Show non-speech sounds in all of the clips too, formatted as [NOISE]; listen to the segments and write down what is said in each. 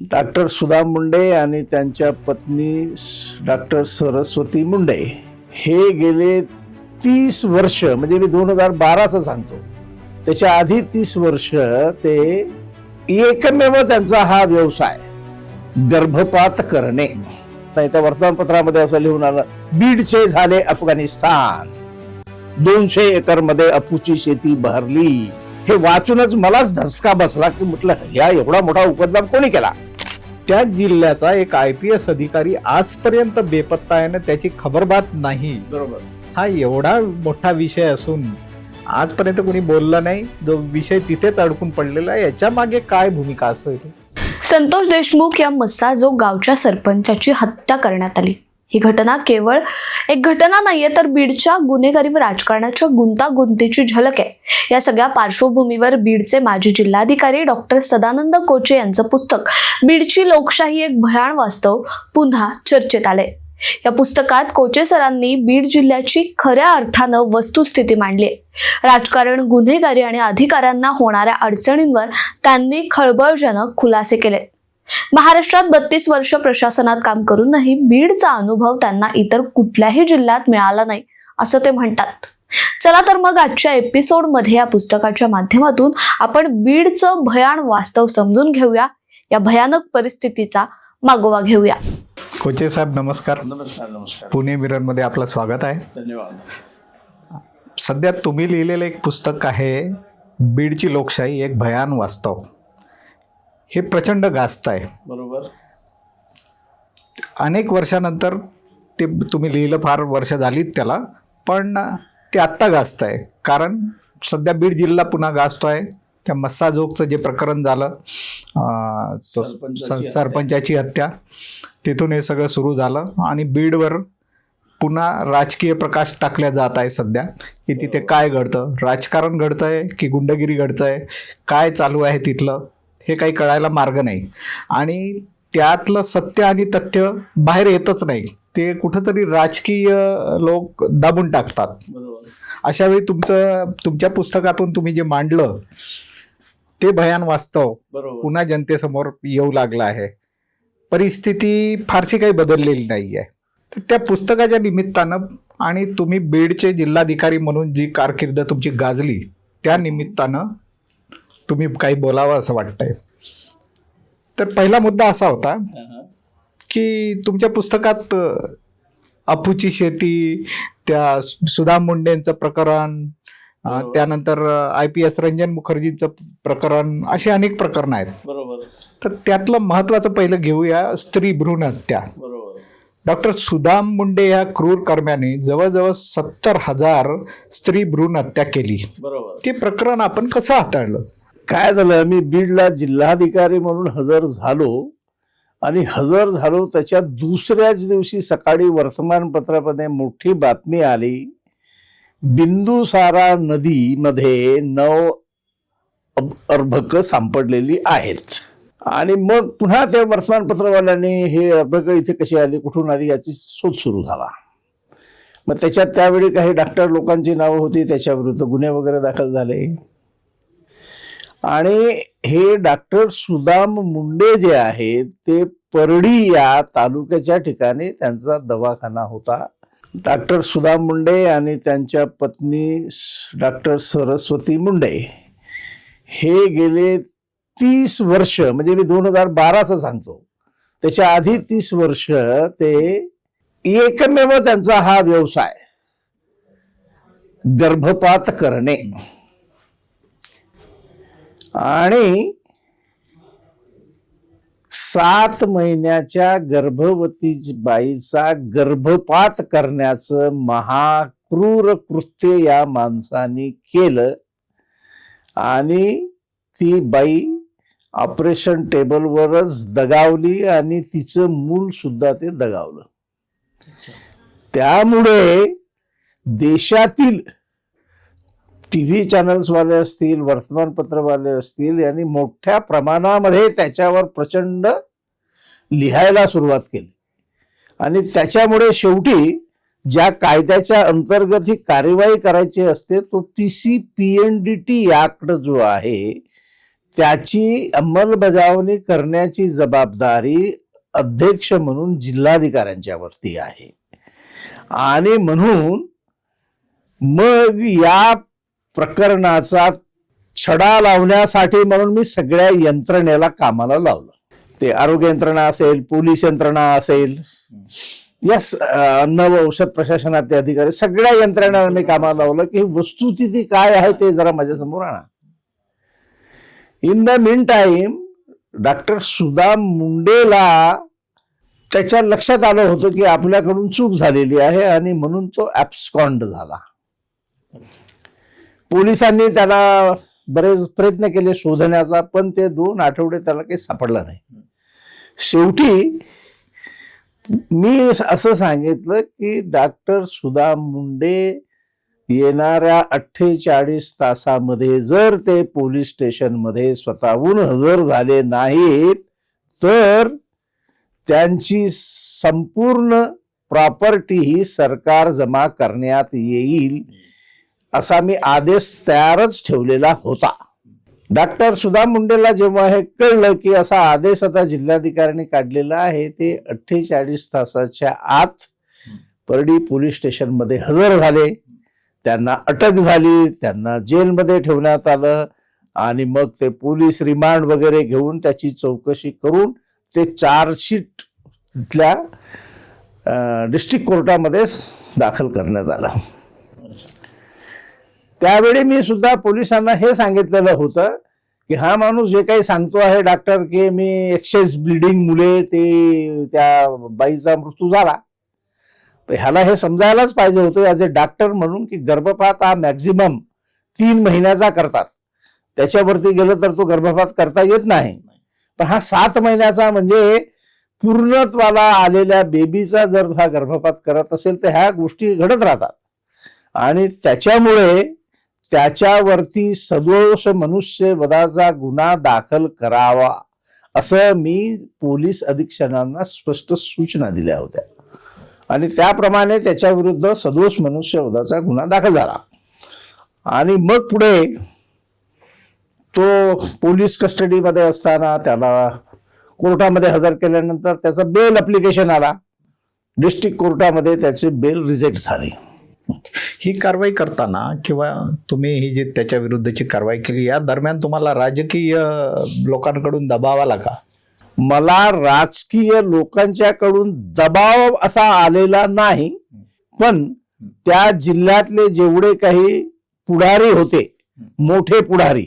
Doctor Sudha Munde आणि त्यांच्या पत्नी डॉक्टर सरस्वती मुंडे. हे गेले तीस वर्ष म्हणजे मी दोन हजार बाराचं सांगतो. त्याच्या आधी तीस वर्ष ते एकमेव त्यांचा हा व्यवसाय गर्भपात करणे. नाही त्या वर्तमानपत्रामध्ये असं लिहून आलं बीडचे झाले अफगाणिस्तान. दोनशे एकरमध्ये अपूची शेती बहरली. हे वाचूनच मलाच धसका बसला की म्हटलं या एवढा मोठा उपद्रव कोणी केला? त्याच जिल्ह्याचा एक आय पी एस अधिकारी आजपर्यंत बेपत्ता आहे ना त्याची खबरबात नाही. बरोबर. हा एवढा मोठा विषय असून आजपर्यंत कोणी बोललं नाही. जो विषय तिथेच अडकून पडलेला आहे. याच्या मागे काय भूमिका असेल? संतोष देशमुख या मस्साजो गावच्या सरपंचाची हत्या करण्यात आली. ही घटना केवळ एक घटना नाहीये तर बीडच्या गुन्हेगारी व राजकारणाच्या गुंतागुंतीची झलक आहे. या सगळ्या पार्श्वभूमीवर बीडचे माजी जिल्हाधिकारी डॉक्टर सदानंद कोचे यांचं पुस्तक बीडची लोकशाही एक भयाण वास्तव पुन्हा चर्चेत आले या पुस्तकात कोचे सरांनी बीड जिल्ह्याची खऱ्या अर्थानं वस्तुस्थिती मांडली राजकारण गुन्हेगारी आणि अधिकाऱ्यांना होणाऱ्या अडचणींवर त्यांनी खळबळजनक खुलासे केले महाराष्ट्रात बत्तीस वर्ष प्रशासनात काम करूनही बीडचा अनुभव त्यांना इतर कुठल्याही जिल्ह्यात मिळाला नाही असं ते म्हणतात. चला तर मग आजच्या एपिसोडमध्ये या पुस्तकाच्या माध्यमातून आपण बीडचं भयान वास्तव समजून घेऊया. या भयानक परिस्थितीचा मागोवा घेऊया. कोचे साहेब नमस्कार. नमस्कार नमस्कार. पुणे मिररमध्ये आपलं स्वागत आहे. धन्यवाद. सध्या तुम्ही लिहिलेलं एक पुस्तक आहे बीडची लोकशाही एक भयान वास्तव. हे प्रचंड गाजत आहे. बरोबर. अनेक वर्षानंतर ते तुम्ही लिहिलं फार वर्ष झालीत त्याला पण ते आत्ता गाजत आहे. कारण सध्या बीड जिल्हा पुन्हा गाजतो आहे त्या मस्साजोगचं जे प्रकरण झालं. सरपंचाची हत्या. तिथून हे सगळं सुरू झालं आणि बीडवर पुन्हा राजकीय प्रकाश टाकल्या जात आहे सध्या की तिथे काय घडतं? राजकारण घडतं आहे की गुंडगिरी घडतं आहे काय चालू आहे तिथलं? हे काही कळायला मार्ग नाही. आणि त्यातलं सत्य आणि तथ्य बाहेर येतच नाही. ते कुठंतरी राजकीय लोक दाबून टाकतात. अशा वेळी तुमचं तुमच्या पुस्तकातून तुम्ही जे मांडलं ते भयान वास्तव पुन्हा जनतेसमोर येऊ लागलं आहे. परिस्थिती फारशी काही बदललेली नाही आहे तर त्या पुस्तकाच्या निमित्तानं आणि तुम्ही बीडचे जिल्हाधिकारी म्हणून जी कारकीर्द तुमची गाजली त्या निमित्तानं तुम्ही काही बोलावं असं वाटतंय. तर पहिला मुद्दा असा होता की तुमच्या पुस्तकात अपूची शेती त्या सुधा मुंडेंचं प्रकरण. त्यानंतर आय पी एस रंजन मुखर्जींचं प्रकरण अशी अनेक प्रकरणं आहेत. बरोबर. तर त्यातलं महत्त्वाचं पहिलं घेऊया स्त्री भ्रूण हत्या. डॉक्टर सुदाम मुंडे या क्रूर कर्म्याने जवळजवळ सत्तर हजार स्त्री भ्रूण हत्या केली. बरोबर. ते प्रकरण आपण कसं हाताळलं? काय झालं? मी बीडला जिल्हाधिकारी म्हणून हजर झालो आणि हजर झालो. त्याच्या दुसऱ्याच दिवशी सकाळी वर्तमानपत्रामध्ये मोठी बातमी आली. बिंदुसारा नदीमध्ये नऊ अर्भक सापडलेली आहेत. आणि मग पुन्हा त्या वर्तमानपत्रवाल्यांनी हे अर्भक इथे कशी आली कुठून आली याची शोध सुरू झाला. मग त्याच्यात त्यावेळी काही डॉक्टर लोकांची नावं होती त्याच्याविरुद्ध गुन्हे वगैरे दाखल झाले. आणि हे डॉक्टर सुदाम मुंडे जे आहेत ते परडी या तालुक्याच्या ठिकाणी त्यांचा दवाखाना होता. डॉक्टर सुदाम मुंडे आणि त्यांच्या पत्नी डॉक्टर सरस्वती मुंडे हे गेले तीस वर्ष म्हणजे मी दोन हजार बाराचं सांगतो. त्याच्या आधी तीस वर्ष ते एकमेव त्यांचा हा व्यवसाय. गर्भपात करणे. आणि सात महिन्याच्या गर्भवती बाईचा गर्भपात करण्याचं महाक्रूर कृत्य या माणसाने केलं. आणि ती बाई ऑपरेशन टेबलवरच दगावली आणि तिचं मूल सुद्धा ते दगावलं. त्यामुळे देशातील टी व्ही चॅनल्सवाले असतील वर्तमानपत्रवाले असतील यांनी मोठ्या प्रमाणामध्ये त्याच्यावर प्रचंड लिहायला सुरुवात केली. आणि त्याच्यामुळे शेवटी ज्या कायद्याच्या अंतर्गत ही कार्यवाही करायची असते तो P C P N D T act जो आहे त्याची अंमलबजावणी करण्याची जबाबदारी अध्यक्ष म्हणून जिल्हाधिकाऱ्यांच्यावरती आहे. आणि म्हणून मग या प्रकरणाचा छडा लावण्यासाठी म्हणून मी सगळ्या यंत्रणेला कामाला लावलं. ते आरोग्य यंत्रणा असेल पोलीस यंत्रणा असेल या अन्न व औषध प्रशासनातले अधिकारी सगळ्या यंत्रणांना मी कामाला लावलं की वस्तुस्थिती काय आहे ते जरा माझ्यासमोर आणा. In the mean time doctor Sudam मुंडेला त्याच्या लक्षात आलं होतं की आपल्याकडून चूक झालेली आहे आणि म्हणून तो ऍब्स्कॉन्ड झाला. पोलिसांनी त्याला बरेच प्रयत्न केले शोधण्याचा पण ते दोन आठवडे त्याला काही सापडला नाही. शेवटी मी असं सांगितलं की डॉक्टर सुधा मुंडे येणाऱ्या अठ्ठेचाळीस तासामध्ये जर ते पोलीस स्टेशनमध्ये स्वतःहून हजर झाले नाहीत तर त्यांची संपूर्ण प्रॉपर्टी ही सरकार जमा करण्यात येईल. असा मी आदेश तयारच ठेवलेला होता. डॉक्टर सुधा मुंडेला जेव्हा हे कळलं की असा आदेश आता जिल्हाधिकाऱ्यांनी काढलेला आहे ते अठ्ठेचाळीस तासाच्या आत परडी पोलीस स्टेशनमध्ये हजर झाले. त्यांना अटक झाली त्यांना जेलमध्ये ठेवण्यात आलं आणि मग ते पोलीस रिमांड वगैरे घेऊन त्याची चौकशी करून ते चार्जशीट तिथल्या डिस्ट्रिक्ट कोर्टामध्ये दाखल करण्यात आलं. त्यावेळी मी सुद्धा पोलिसांना हे सांगितलेलं होतं की हा माणूस जे काही सांगतो आहे डॉक्टर की मी एक्सेस ब्लिडिंग मुले ते त्या बाईचा मृत्यू झाला. तर ह्याला हे समजायलाच पाहिजे होतं ॲज ए डॉक्टर म्हणून की गर्भपात हा मॅक्झिमम तीन महिन्याचा करतात. त्याच्यावरती गेलं तर तो गर्भपात करता येत नाही. पण हा सात महिन्याचा म्हणजे पूर्णत्वाला आलेल्या बेबीचा जर हा गर्भपात करत असेल तर ह्या गोष्टी घडत राहतात. आणि त्याच्यामुळे त्याच्यावरती सदोष मनुष्य वधाचा गुन्हा दाखल करावा असं मी पोलीस अधीक्षकांना स्पष्ट सूचना दिल्या होत्या. आणि त्याप्रमाणे त्याच्याविरुद्ध सदोष मनुष्यवधाचा गुन्हा दाखल झाला. आणि मग पुढे तो पोलीस कस्टडीमध्ये असताना त्याला कोर्टामध्ये हजर केल्यानंतर त्याचा बेल अप्लिकेशन आला. डिस्ट्रिक्ट कोर्टामध्ये त्याचे बेल रिजेक्ट झाले. ही कारवाई करताना किंवा तुम्ही ही जी त्याच्या विरुद्धची कारवाई केली या दरम्यान तुम्हाला राजकीय लोकांकडून दबाव आला का? मला राजकीय लोकांच्याकडून दबाव असा आलेला नाही पण त्या जिल्ह्यातले जेवढे काही पुढारी होते मोठे पुढारी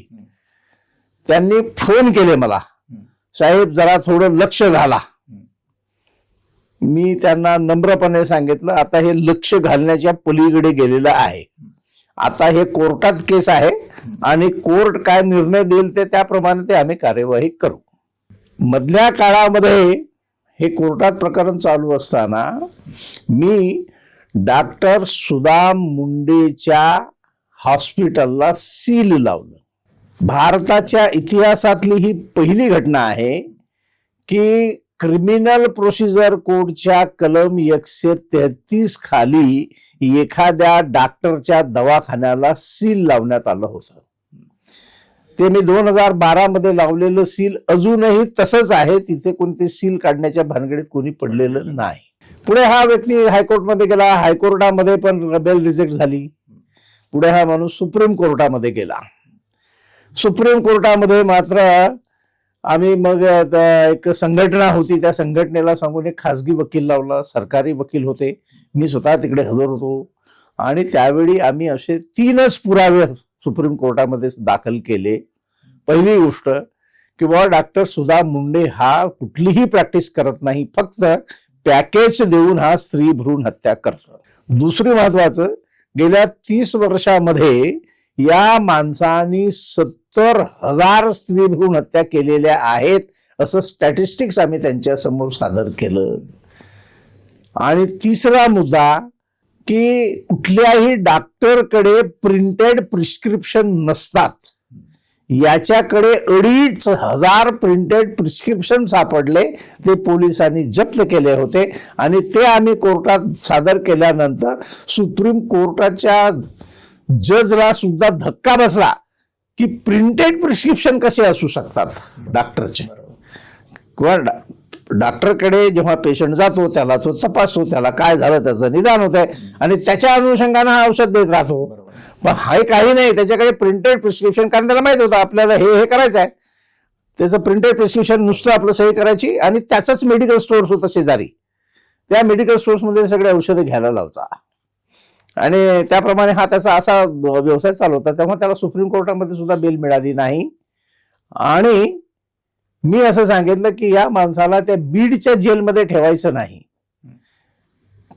त्यांनी फोन केले मला. साहेब जरा थोडं लक्ष घाला. मी त्यांना नम्रपणे सांगितलं आता हे लक्ष घालण्याच्या पलीकडे गेलेलं आहे. आता हे कोर्टात केस आहे आणि कोर्ट काय निर्णय देईल ते त्याप्रमाणे ते आम्ही कार्यवाही करू. मधल्या काळामध्ये हे कोर्टात प्रकरण चालू असताना मी डॉक्टर सुदाम मुंडेच्या हॉस्पिटलला सील लावलं. भारताच्या इतिहासातली ही पहिली घटना आहे की क्रिमिनल प्रोसिजर कोडच्या कलम एकशे तेहतीस खाली एखाद्या डॉक्टरच्या दवाखान्याला सील लावण्यात आलं होतं. ते मी दोन हजार बारामध्ये लावलेलं सील अजूनही तसंच आहे तिथे कोणते सील काढण्याच्या भानगडीत कोणी पडलेलं नाही. पुढे हा व्यक्ती हायकोर्टमध्ये गेला हायकोर्टामध्ये पण बेल रिजेक्ट झाली. पुढे हा माणूस सुप्रीम कोर्टामध्ये गेला. सुप्रीम कोर्टामध्ये मात्र आम्ही मग एक संघटना होती त्या संघटनेला सांगून एक खासगी वकील लावला सरकारी वकील होते. मी स्वतः तिकडे हजर होतो. आणि त्यावेळी आम्ही असे तीनच पुरावे सुप्रीम कोर्टामध्ये दाखल केले. पहिली गोष्ट की डॉक्टर सुधा मुंडे हा कुठलीही प्रॅक्टिस करत नाही. फक्त पॅकेज देऊन हा स्त्री भ्रूण हत्या करतो. दुसरी महत्वाचं गेल्या तीस वर्षामध्ये या माणसानी सत्तर हजार स्त्री भ्रूण हत्या केलेल्या आहेत असं स्टॅटिस्टिक्स आम्ही त्यांच्यासमोर सादर केलं. आणि तिसरा मुद्दा की कुठल्याही डॉक्टरकडे प्रिंटेड प्रिस्क्रिप्शन नसतात. याच्याकडे अडीच हजार प्रिंटेड प्रिस्क्रिप्शन सापडले ते पोलिसांनी जप्त केले होते. आणि ते आम्ही कोर्टात सादर केल्यानंतर सुप्रीम कोर्टाच्या जजला सुद्धा धक्का बसला. की प्रिंटेड प्रिस्क्रिप्शन कसे असू शकतात? डॉक्टरचे किंवा डॉक्टरकडे जेव्हा पेशंट जातो त्याला तो तपासतो त्याला काय झालं त्याचं निदान होत आहे आणि त्याच्या अनुषंगानं हा औषध देत राहतो. पण हे काही नाही त्याच्याकडे प्रिंटेड प्रिस्क्रिप्शन कारण त्याला माहीत होतं आपल्याला हे हे करायचं आहे त्याचं प्रिंटेड प्रिस्क्रिप्शन नुसतं आपलं सही करायची आणि त्याचाच मेडिकल स्टोअर्स होतं शेजारी. त्या मेडिकल स्टोअर्समध्ये सगळे औषधं घ्यायला लावता आणि त्याप्रमाणे हा त्याचा असा व्यवसाय चालवता तेव्हा त्याला सुप्रीम कोर्टामध्ये सुद्धा बेल मिळाली नाही. आणि मी असं सांगितलं की या माणसाला त्या बीडच्या जेलमध्ये ठेवायचं नाही.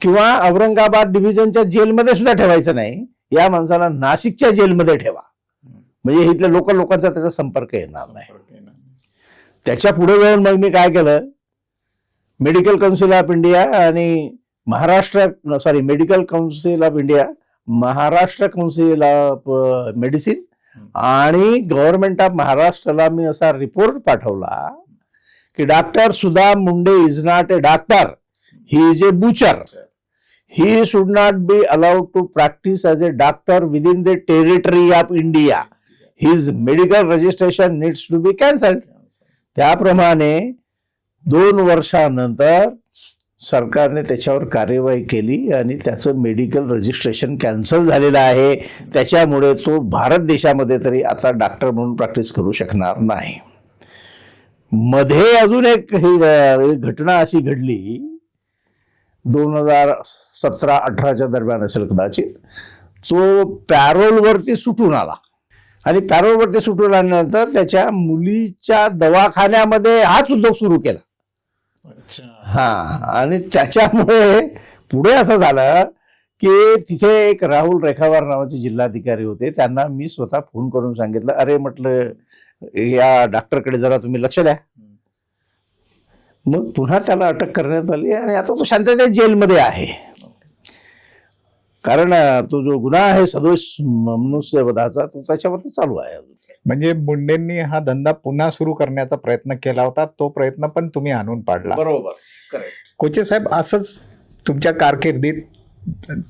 किंवा औरंगाबाद डिव्हिजनच्या जेलमध्ये सुद्धा ठेवायचं नाही. या माणसाला नाशिकच्या जेलमध्ये ठेवा. म्हणजे इथल्या लोकल लोकांचा त्याचा संपर्क येणार नाही. त्याच्या पुढे जाऊन मग मी काय केलं? मेडिकल काउन्सिल ऑफ इंडिया आणि Maharashtra sorry medical council of India Maharashtra council of medicine आणि गव्हर्नमेंट ऑफ महाराष्ट्राला मी असा रिपोर्ट पाठवला की doctor Sudha Munde is not a doctor he is a butcher he should not be allowed to practise as a doctor within the territory of India his medical registration needs to be cancelled त्याप्रमाणे दोन वर्षानंतर सरकारने त्याच्यावर कार्यवाही केली आणि त्याचं medical registration cancel झालेलं आहे. त्याच्यामुळे तो भारत देशामध्ये तरी आता डॉक्टर म्हणून प्रॅक्टिस करू शकणार नाही. मध्ये अजून एक ही घटना अशी घडली. दोन हजार सतरा अठराच्या दरम्यान असेल कदाचित. तो पॅरोलवरती सुटून आला. आणि पॅरोलवरती सुटून आल्यानंतर त्याच्या मुलीच्या दवाखान्यामध्ये हाच उद्योग सुरू केला. हा आणि त्याच्यामुळे पुढे असं झालं की तिथे एक राहुल रेखावार नावाचे जिल्हाधिकारी होते. त्यांना मी स्वतः फोन करून सांगितलं अरे म्हटलं या डॉक्टरकडे जरा तुम्ही लक्ष द्या. मग पुन्हा त्याला अटक करण्यात आली आणि आता तो शांततेत जेलमध्ये आहे. कारण तो जो गुन्हा आहे सदोष मनुष्यवधाचा तो त्याच्यावरती चालू आहे अजून. म्हणजे मुंडेंनी हा धंदा पुन्हा सुरू करण्याचा प्रयत्न केला होता तो प्रयत्न पण तुम्ही आणून पाडला. बरोबर कोचे साहेब असंच तुमच्या कारकिर्दीत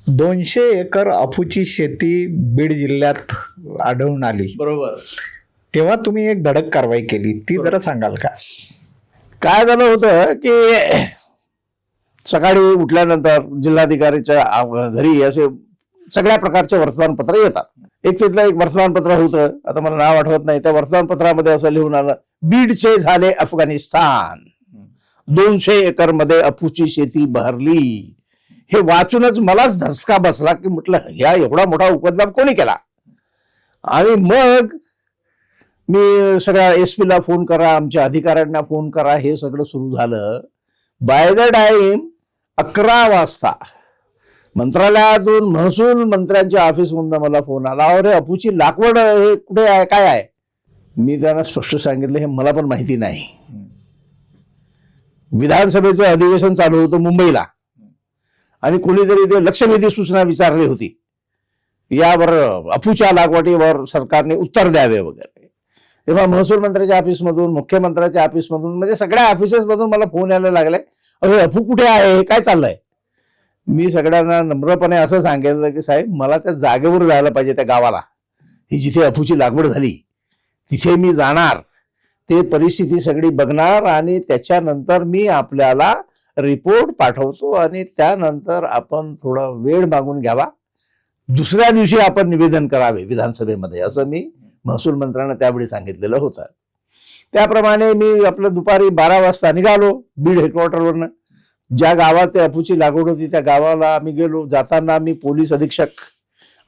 दोनशे एकर अफूची शेती बीड जिल्ह्यात आढळून आली. बरोबर. तेव्हा तुम्ही एक धडक कारवाई केली ती जरा सांगाल का? काय झालं होतं की सकाळी उठल्यानंतर जिल्हाधिकारीच्या घरी असे सगळ्या प्रकारचे वर्तमानपत्र येतात. एक तिथलं एक वर्तमानपत्र होतं. आता मला नाव आठवत नाही. त्या वर्तमानपत्रामध्ये असं लिहून आलं बीडचे झाले अफगाणिस्तान. दोनशे एकरमध्ये अफूची शेती बहरली. हे वाचूनच मलाच धसका बसला की म्हटलं ह्या एवढा मोठा उपद्रव कोणी केला? आणि मग मी सगळ्या एस ला फोन करा आमच्या अधिकाऱ्यांना फोन करा हे सगळं सुरू झालं. बाय द टाइम अकरा वाजता मंत्रालयातून महसूल मंत्र्यांच्या ऑफिसमधून मला फोन आला. अरे अपूची लागवड हे कुठे आहे? काय आहे? मी त्यांना स्पष्ट सांगितलं हे मला पण माहिती नाही. विधानसभेचं अधिवेशन चालू होतं मुंबईला. आणि कोणीतरी ते लक्षवेधी सूचना विचारली होती. यावर अफूच्या लागवडीवर सरकारने उत्तर द्यावे वगैरे. तेव्हा महसूल मंत्र्याच्या ऑफिसमधून मुख्यमंत्र्याच्या ऑफिसमधून म्हणजे सगळ्या ऑफिसेसमधून मला फोन यायला लागलाय अरे अफू कुठे आहे? हे काय चाललंय? मी सगळ्यांना नम्रपणे असं सांगितलं की साहेब मला त्या जागेवर जायला पाहिजे त्या गावाला. ही जिथे अफूची लागवड झाली तिथे मी जाणार. ते परिस्थिती सगळी बघणार आणि त्याच्यानंतर मी आपल्याला रिपोर्ट पाठवतो आणि त्यानंतर आपण थोडा वेळ मागून घ्यावा. दुसऱ्या दिवशी आपण निवेदन करावे विधानसभेमध्ये असं मी महसूल मंत्र्यांना त्यावेळी सांगितलेलं होतं. त्याप्रमाणे मी आपलं दुपारी बारा वाजता निघालो बीड हेडक्वार्टरवरनं ज्या गावात अफूची लागवड होती त्या गावाला आम्ही गेलो. जाताना आम्ही पोलीस अधीक्षक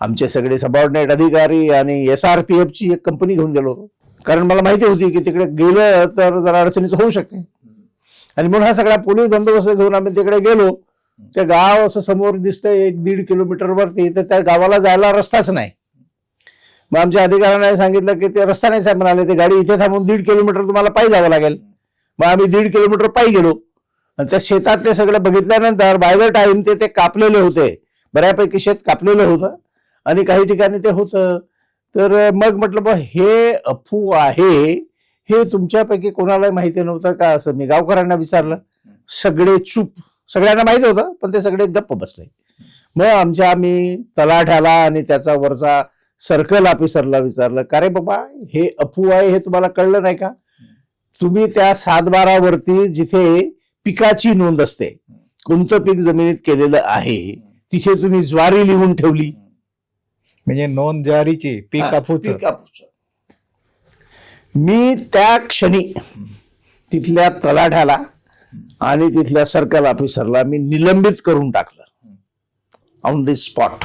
आमचे सगळे सबॉर्डिनेट अधिकारी आणि एस आर पी एफची एक कंपनी घेऊन गेलो कारण मला माहिती होती की तिकडे गेलं तर जरा अडचणीचं होऊ शकते. आणि म्हणून हा सगळा पोलीस बंदोबस्त घेऊन आम्ही तिकडे गेलो. ते गाव असं समोर दिसतंय एक दीड किलोमीटरवरती तर त्या गावाला जायला रस्ताच नाही. मग आमच्या अधिकाऱ्यांना सांगितलं की ते रस्ता नाही साहेब म्हणाले ते गाडी इथे थांबून दीड किलोमीटर तुम्हाला पायी जावं लागेल. मग आम्ही दीड किलोमीटर पायी गेलो. आणि त्या शेतातले सगळं बघितल्यानंतर बाय द टाइम ते ते कापलेले होते. बऱ्यापैकी शेत कापलेलं होतं आणि काही ठिकाणी ते होतं. तर मग म्हटलं बा हे अफू आहे हे तुमच्यापैकी कोणालाही माहिती नव्हतं का असं? मी गावकऱ्यांना विचारलं. सगळे चूप. सगळ्यांना माहिती होतं पण ते सगळे गप्प बसले. मग आमच्या आम्ही तलाठ्याला आणि त्याचा वरचा सर्कल ऑफिसरला विचारलं का रे बाबा हे अफू आहे हे तुम्हाला कळलं नाही का? तुम्ही त्या सातबारावरती जिथे पिकाची नोंद असते. कोणतं पीक जमिनीत केलेलं आहे तिथे तुम्ही ज्वारी लिहून ठेवली. म्हणजे नोंद ज्वारीची पीक कापूचं. मी त्या क्षणी तिथल्या तलाठ्याला आणि तिथल्या सर्कल ऑफिसरला मी निलंबित करून टाकलं. ऑन दी स्पॉट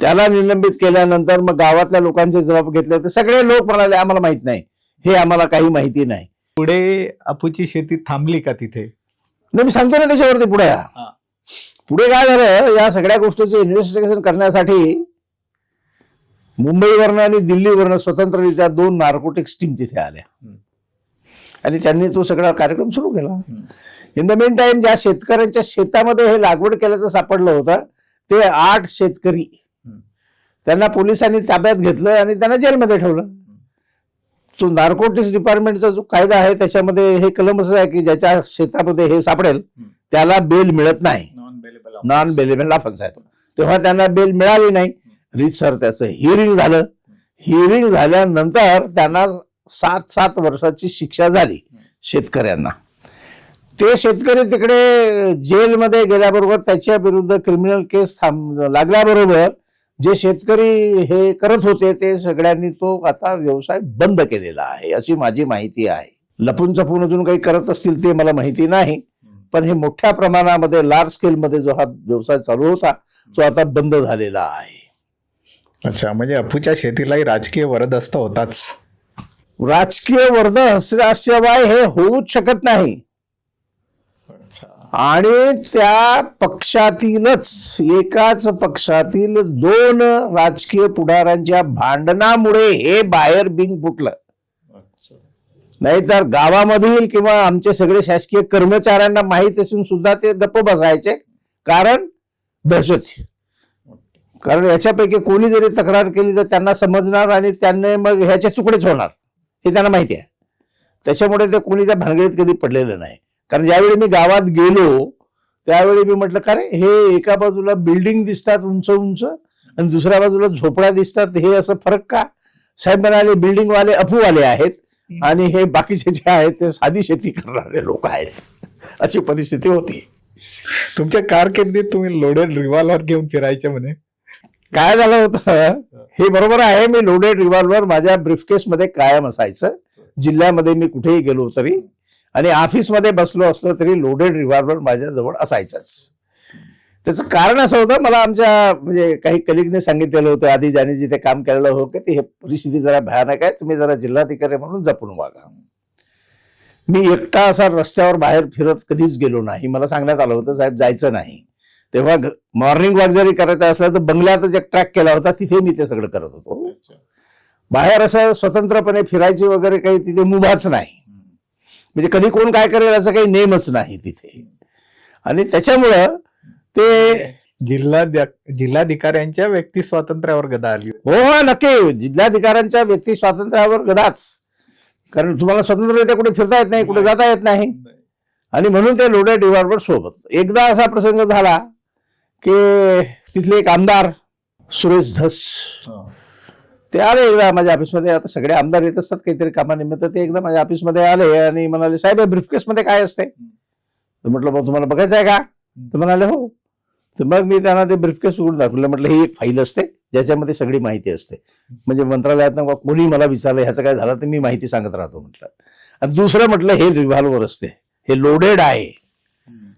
त्याला निलंबित केल्यानंतर मग गावातल्या लोकांचे जबाब घेतले तर सगळे लोक म्हणाले आम्हाला माहीत नाही. हे आम्हाला काही माहिती नाही. पुढे अपूची शेती थांबली का तिथे? नाही मी सांगतो ना त्याच्यावरती पुढे. पुढे काय झालं या सगळ्या गोष्टीचं इन्व्हेस्टिगेशन करण्यासाठी मुंबईवरनं आणि दिल्लीवरनं स्वतंत्ररित्या दोन नार्कोटिक्स टीम तिथे आल्या. आणि त्यांनी तो सगळा कार्यक्रम सुरू केला. इन द मेन टाइम ज्या शेतकऱ्यांच्या शेतामध्ये हे लागवड केल्याचं सापडलं होतं ते आठ शेतकरी त्यांना पोलिसांनी ताब्यात घेतलं आणि त्यांना जेलमध्ये ठेवलं. तो नार्कोटिक्स डिपार्टमेंटचा जो कायदा आहे त्याच्यामध्ये हे कलम असं आहे की ज्याच्या शेतामध्ये हे सापडेल त्याला बेल मिळत नाही. नॉन बेलेबल ऑफेन्स आहे. तेव्हा त्यांना बेल मिळाली नाही. रीतसर त्याचं हिअरिंग झालं. हिअरिंग झाल्यानंतर त्यांना सात सात वर्षाची शिक्षा झाली शेतकऱ्यांना. ते शेतकरी तिकडे जेलमध्ये गेल्याबरोबर त्याच्या विरुद्ध क्रिमिनल केस थांब लागल्याबरोबर जे शेतकरी हे करत होते ते सगळ्यांनी तो आता व्यवसाय बंद केलेला आहे अशी माझी माहिती आहे. लपून चपून अजून काही करत असतील ते मला माहिती नाही पण हे मोठ्या प्रमाणामध्ये लार्ज स्केलमध्ये जो हा व्यवसाय चालू होता तो आता बंद झालेला आहे. अच्छा म्हणजे अपूच्या शेतीलाही राजकीय वरदस्त होताच. राजकीय वर्ध असल्याशिवाय हे होऊच शकत नाही. आणि त्या पक्षातीलच एकाच पक्षातील दोन राजकीय पुढाऱ्यांच्या भांडणामुळे हे बाहेर बिंग फुटलं. नाहीतर गावामधील किंवा आमचे सगळे शासकीय कर्मचाऱ्यांना माहीत असून सुद्धा ते गप्प बसायचे कारण दहशत. कारण याच्यापैकी कोणी जरी तक्रार केली तर त्यांना समजणार आणि त्यांना मग ह्याचे तुकडेच होणार हे त्यांना माहिती आहे. त्याच्यामुळे ते कोणी त्या भानगडीत कधी पडलेलं नाही. कारण ज्यावेळी मी गावात गेलो त्यावेळी मी म्हटलं का रे हे एका बाजूला बिल्डिंग दिसतात उंच उंच आणि दुसऱ्या बाजूला झोपड्या दिसतात हे असं फरक का? साहेब म्हणाले बिल्डिंग वाले अफूवाले आहेत आणि हे बाकीचे जे आहेत ते साधी शेती करणारे लोक आहेत. [LAUGHS] अशी परिस्थिती होती. तुमच्या कारकिर्दीत तुम्ही लोडेड रिव्हॉल्वर घेऊन फिरायचे म्हणे. काय झालं होतं? हे बरोबर आहे मी लोडेड रिव्हॉल्वर माझ्या ब्रीफकेसमध्ये कायम असायचं. जिल्ह्यामध्ये मी कुठेही गेलो तरी. आणि ऑफिसमध्ये बसलो असलो तरी लोडेड रिव्हॉल्वर माझ्याजवळ असायचंच. त्याचं कारण असं होतं मला आमच्या म्हणजे काही कलिगने सांगितलेलं होतं आधी ज्याने जिथे काम केलेलं होतं की हे परिस्थिती जरा भयानक आहे तुम्ही जरा जिल्हाधिकारी म्हणून जपून वागा. मी एकटा असा रस्त्यावर बाहेर फिरत कधीच गेलो नाही. मला सांगण्यात आलं होतं साहेब जायचं नाही. तेव्हा मॉर्निंग वॉक जरी करायचं असलं तर बंगल्यातच एक ट्रॅक केला होता तिथे मी ते सगळं करत होतो. बाहेर असं स्वतंत्रपणे फिरायची वगैरे काही तिथे मुभाच नाही. म्हणजे कधी कोण काय करेल असं काही नेमच नाही तिथे. आणि त्याच्यामुळं ते जिल्हा जिल्हाधिकाऱ्यांच्या व्यक्ती स्वातंत्र्यावर गदा आली. हो हो नक्की. जिल्हाधिकाऱ्यांच्या व्यक्ती स्वातंत्र्यावर गदाच. कारण तुम्हाला स्वतंत्ररित्या कुठे फिरता येत नाही कुठे जाता येत नाही. आणि म्हणून ते लोडेड रिव्हॉल्वर सोबत. एकदा असा प्रसंग झाला की तिथले एक आमदार सुरेश धस ते आले एकदा माझ्या ऑफिसमध्ये. आता सगळे आमदार येत असतात काहीतरी कामानिमित्त ते एकदा माझ्या ऑफिसमध्ये आले आणि म्हणाले साहेब ब्रिफकेसमध्ये काय असते? तर म्हटलं मग तुम्हाला बघायचं आहे का? तर म्हणाले हो. तर मग मी त्यांना ते ब्रिफकेस उघडून दाखवलं. म्हटलं ही एक फाईल असते ज्याच्यामध्ये सगळी माहिती असते. म्हणजे मंत्रालयात कोणी मला विचारलं ह्याचं काय झालं? तर मी माहिती सांगत राहतो म्हटलं. आणि दुसरं म्हटलं हे रिव्हॉल्वर असते हे लोडेड आहे.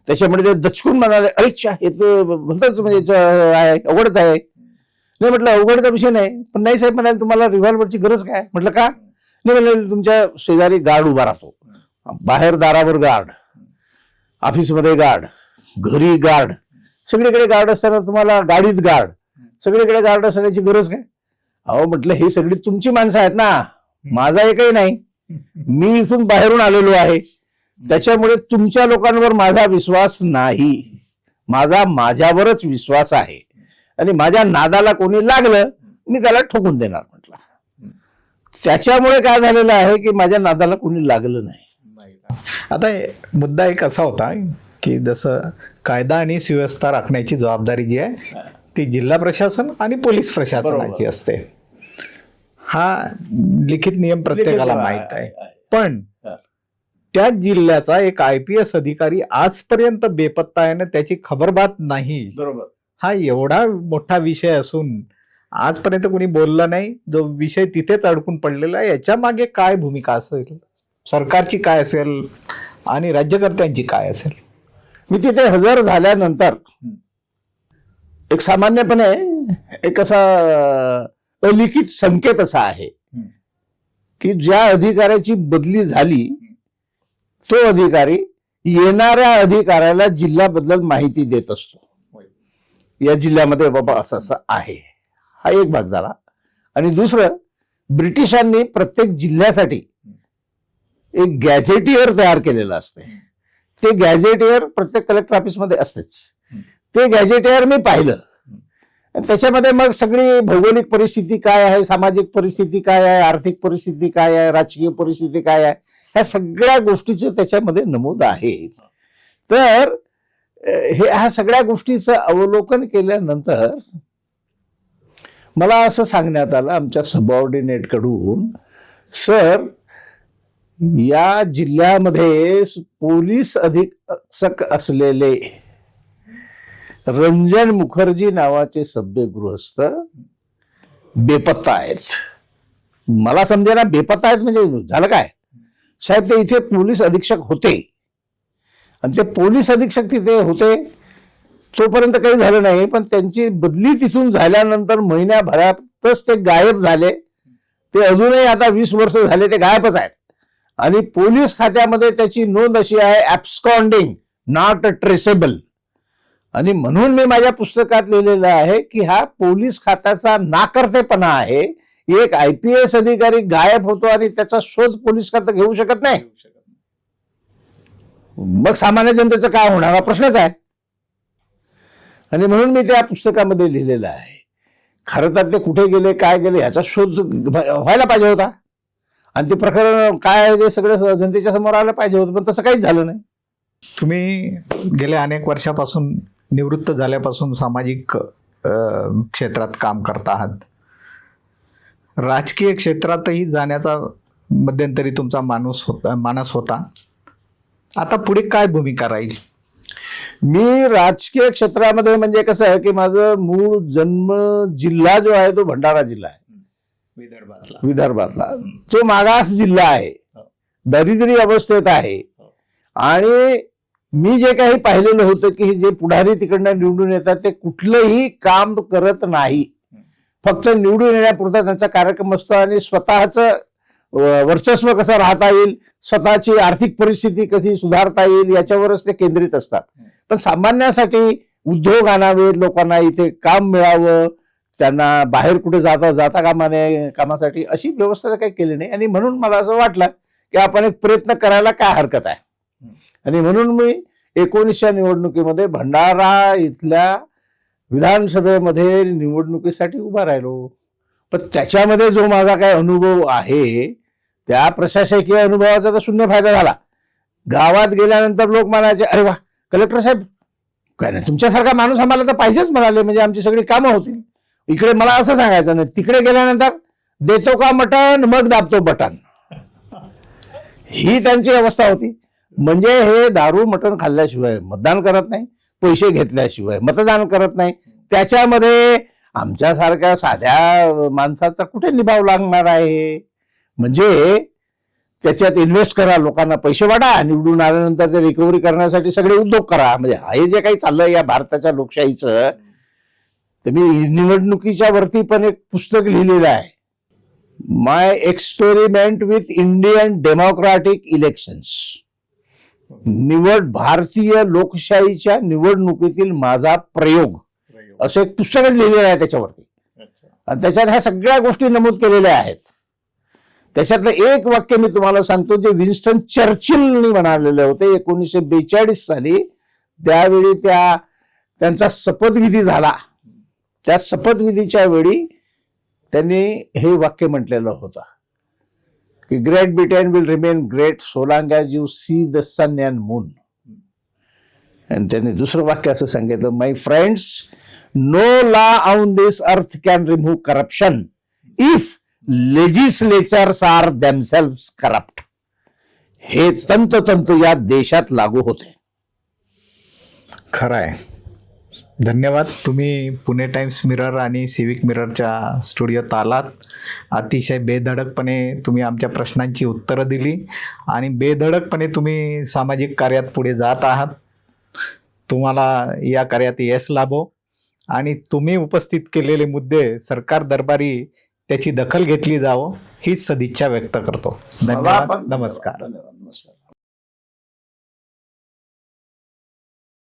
त्याच्यामुळे ते दचकून म्हणाले अरे च्या हे तर भलतंच म्हणजे अवघडच आहे. नाही म्हटलं अवघडचा विषय नाही. पण नाही साहेब म्हणाले तुम्हाला रिव्हॉल्वरची गरज काय? म्हटलं का? नाही म्हणाले तुमच्या शेजारी गार्ड उभा राहतो. बाहेर दारावर गार्ड ऑफिसमध्ये गार्ड घरी गार्ड सगळीकडे गार्ड असताना तुम्हाला गाडीत गार्ड सगळीकडे गार्ड असण्याची गरज काय? अहो म्हटलं हे सगळी तुमची माणसं आहेत ना. माझा एकही नाही. मी इथून बाहेरून आलेलो आहे. त्याच्यामुळे तुमच्या लोकांवर माझा विश्वास नाही. माझा माझ्यावरच विश्वास आहे. आणि माझ्या नादाला कोणी लागलं मी त्याला ठोकून देणार म्हटलं त्याच्यामुळे काय झालेलं आहे की माझ्या नादाला कोणी लागलं नाही आता मुद्दा एक असा होता की जसं कायदा आणि सुव्यवस्था राखण्याची जबाबदारी जी आहे ती जिल्हा प्रशासन आणि पोलीस प्रशासनाची. असते हा लिखित नियम प्रत्येकाला माहीत आहे. पण. त्याच जिल्ह्याचा एक आय पी एस अधिकारी आजपर्यंत बेपत्ता आहे ना त्याची खबरबात नाही बरोबर हा एवढा मोठा विषय असून आजपर्यंत कोणी बोललं नाही. जो विषय तिथेच अडकून पडलेला आहे. याच्या मागे काय भूमिका असेल? सरकारची काय असेल? आणि राज्यकर्त्यांची काय असेल? मी तिथे हजर झाल्यानंतर एक सामान्यपणे एक असा अलिखित संकेत असा आहे. की ज्या अधिकाऱ्याची बदली झाली तो अधिकारी येणाऱ्या अधिकाऱ्याला जिल्ह्याबद्दल माहिती देत असतो. या जिल्ह्यामध्ये बाबा असं असं आहे. हा एक भाग झाला. आणि दुसरं ब्रिटिशांनी प्रत्येक जिल्ह्यासाठी एक गॅझेटियर तयार केलेलं असते ते गॅझेटियर प्रत्येक कलेक्टर ऑफिसमध्ये असतेच. ते गॅझेटियर मी पाहिलं. त्याच्यामध्ये मग सगळी भौगोलिक परिस्थिती काय आहे सामाजिक परिस्थिती काय आहे आर्थिक परिस्थिती काय आहे राजकीय परिस्थिती काय आहे ह्या सगळ्या गोष्टीचे त्याच्यामध्ये नमूद आहे. तर हे ह्या सगळ्या गोष्टीचं अवलोकन केल्यानंतर मला असं सांगण्यात आलं आमच्या सबऑर्डिनेटकडून सर या जिल्ह्यामध्ये पोलीस अधीक्षक असलेले रंजन मुखर्जी नावाचे सभ्य गृहस्थ बेपत्ता आहेत. मला समजेना बेपत्ता आहेत म्हणजे झालं काय? साहेब ते इथे पोलीस अधीक्षक होते. आणि ते पोलीस अधीक्षक तिथे होते. तोपर्यंत काही झालं नाही पण त्यांची बदली तिथून झाल्यानंतर महिन्याभरातच ते गायब झाले. ते अजूनही आता वीस वर्ष झाले ते गायबच आहेत. आणि पोलीस खात्यामध्ये त्याची नोंद अशी आहे ऍब्स्कॉन्डिंग नॉट ट्रेसेबल आणि म्हणून मी माझ्या पुस्तकात लिहिलेलं आहे की हा पोलीस खात्याचा नाकर्तेपणा आहे. एक आय पी एस अधिकारी गायब होतो आणि त्याचा शोध पोलीस खातं घेऊ शकत नाही. मग सामान्य जनतेचं काय होणार? हा प्रश्नच आहे. आणि म्हणून मी त्या पुस्तकामध्ये लिहिलेलं आहे. खरं तर ते कुठे गेले काय गेले ह्याचा शोध व्हायला पाहिजे होता. आणि ते प्रकरण काय आहे ते सगळं जनतेच्या समोर आलं पाहिजे होतं पण तसं काहीच झालं नाही. तुम्ही गेल्या अनेक वर्षापासून निवृत्त झाल्यापासून सामाजिक क्षेत्रात काम करत आहात. राजकीय क्षेत्रातही जाण्याचा मध्यंतरी तुमचा माणूस होता मानस होता. आता पुढे काय भूमिका राहील? मी राजकीय क्षेत्रामध्ये म्हणजे कसं आहे की माझं मूळ जन्म जिल्हा जो आहे तो भंडारा जिल्हा आहे. विदर्भातला. विदर्भातला. तो मागास जिल्हा आहे. दरिद्री अवस्थेत आहे. आणि मी जे काही पाहिलेलं होतं की हे जे पुढारी तिकडनं निवडून येतात ते कुठलंही काम करत नाही. फक्त निवडून येण्यापुरता त्यांचा कार्यक्रम असतो आणि स्वतःच वर्चस्व कसं राहता येईल स्वतःची आर्थिक परिस्थिती कशी सुधारता येईल याच्यावरच ते केंद्रित असतात. पण सामान्यासाठी उद्योग आणावेत लोकांना इथे काम मिळावं त्यांना बाहेर कुठे जाता जाता कामा नये कामासाठी अशी व्यवस्था काही केली नाही. आणि म्हणून मला असं वाटलं की आपण एक प्रयत्न करायला काय हरकत आहे. आणि म्हणून मी एकोणीसच्या निवडणुकीमध्ये भंडारा इथल्या विधानसभेमध्ये निवडणुकीसाठी उभा राहिलो. पण त्याच्यामध्ये जो माझा काय अनुभव आहे त्या प्रशासकीय अनुभवाचा तर शून्य फायदा झाला. गावात गेल्यानंतर लोक म्हणायचे अरे वा कलेक्टर साहेब काय नाही तुमच्यासारखा माणूस आम्हाला तर पाहिजेच म्हणाले म्हणजे आमची सगळी कामं होतील. इकडे मला असं सांगायचं नाही तिकडे गेल्यानंतर देतो का मटण मग दाबतो बटन. ही त्यांची अवस्था होती. म्हणजे हे दारू मटण खाल्ल्याशिवाय मतदान करत नाही पैसे घेतल्याशिवाय मतदान करत नाही. त्याच्यामध्ये आमच्यासारख्या साध्या माणसाचा कुठे निभाव लागणार आहे? म्हणजे त्याच्यात इन्व्हेस्ट करा लोकांना पैसे वाटा निवडून आल्यानंतर ते रिकव्हरी करण्यासाठी सगळे उद्योग करा. म्हणजे हे जे काही चाललंय या भारताच्या लोकशाहीचं तर मी निवडणुकीच्या वरती पण एक पुस्तक लिहिलेलं आहे. My experiment with Indian democratic elections निवड भारतीय लोकशाहीच्या निवडणुकीतील माझा प्रयोग. असं एक पुस्तकच लिहिलेलं आहे त्याच्यावरती. आणि त्याच्यात ह्या सगळ्या गोष्टी नमूद केलेल्या आहेत. त्याच्यातलं एक वाक्य मी तुम्हाला सांगतो जे विन्स्टन चर्चिलनी म्हणालेले होते एकोणीसशे बेचाळीस साली. त्यावेळी त्या त्यांचा शपथविधी झाला. त्या शपथविधीच्या वेळी त्यांनी हे वाक्य म्हटलेलं होतं की great Britain will remain great so long as you see the sun and moon आणि त्यांनी दुसरं वाक्य असं सांगितलं my friends no law on this earth can remove corruption if legislatures are themselves corrupt हे तंतोतंत या देशात लागू होते. खरं आहे धन्यवाद. तुम्ही पुणे टाइम्स मिरर आणि सिविक मिररच्या स्टुडिओत आलात. अतिशय बेधडकपणे तुम्ही आमच्या प्रश्नांची उत्तरं दिली आणि बेधडकपणे तुम्ही सामाजिक कार्यात पुढे जात आहात. तुम्हाला या कार्यात यश लाभो. आणि तुम्ही उपस्थित केलेले मुद्दे सरकार दरबारी त्याची दखल घेतली जावं ही सदिच्छा व्यक्त करतो. धन्यवाद नमस्कार. धन्यवाद. नमस्कार